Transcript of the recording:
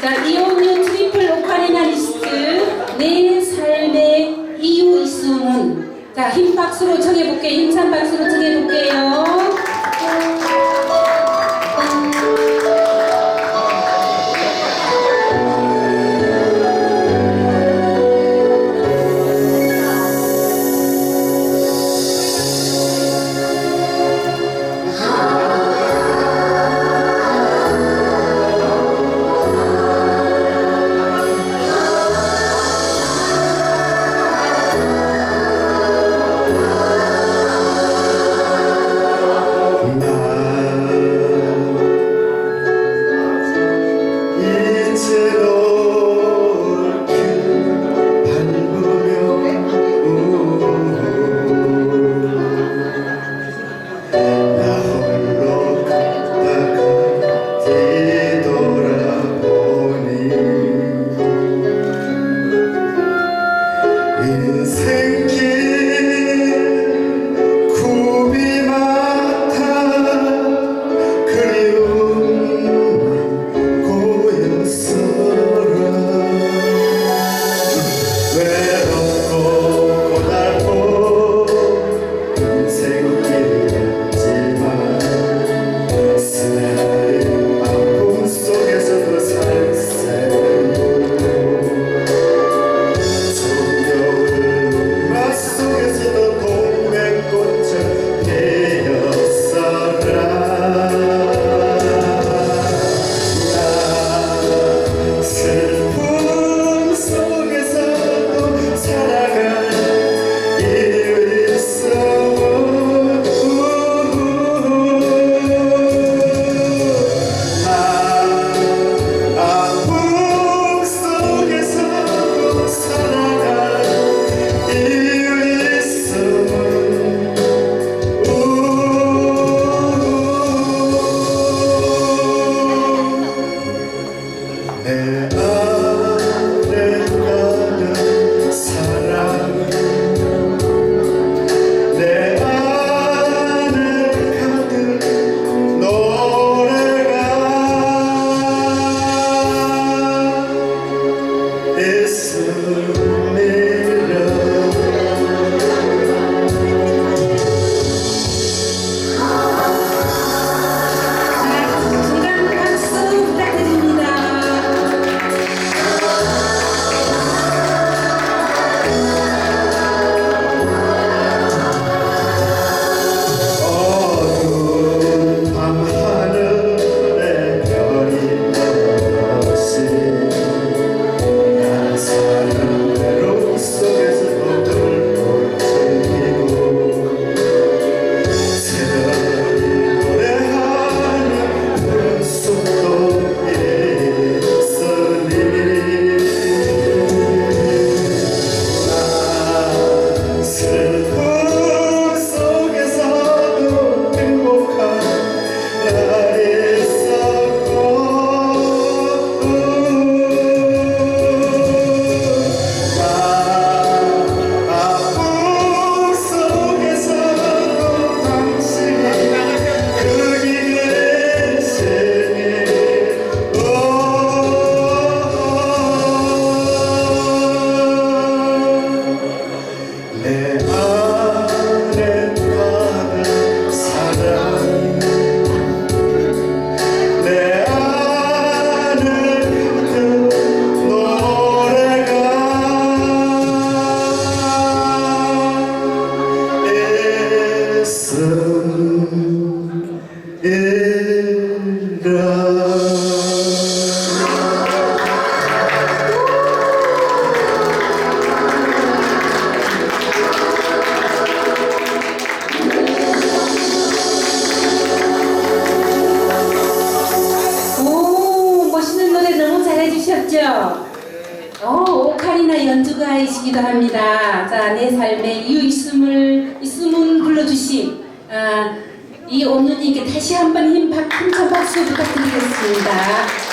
자, 이온유 트리플 오카리나 리스트 내 삶의 이유 있음은 자, 힘 박수로 청해볼게. 힘찬 박수로 청해 to 카리나 연주가 이시기도 합니다. 자, 내 삶의 이유 있음을 있음은 불러주심. 아, 이 온누님께 다시 한번 힘, 힘찬 박수 부탁드리겠습니다.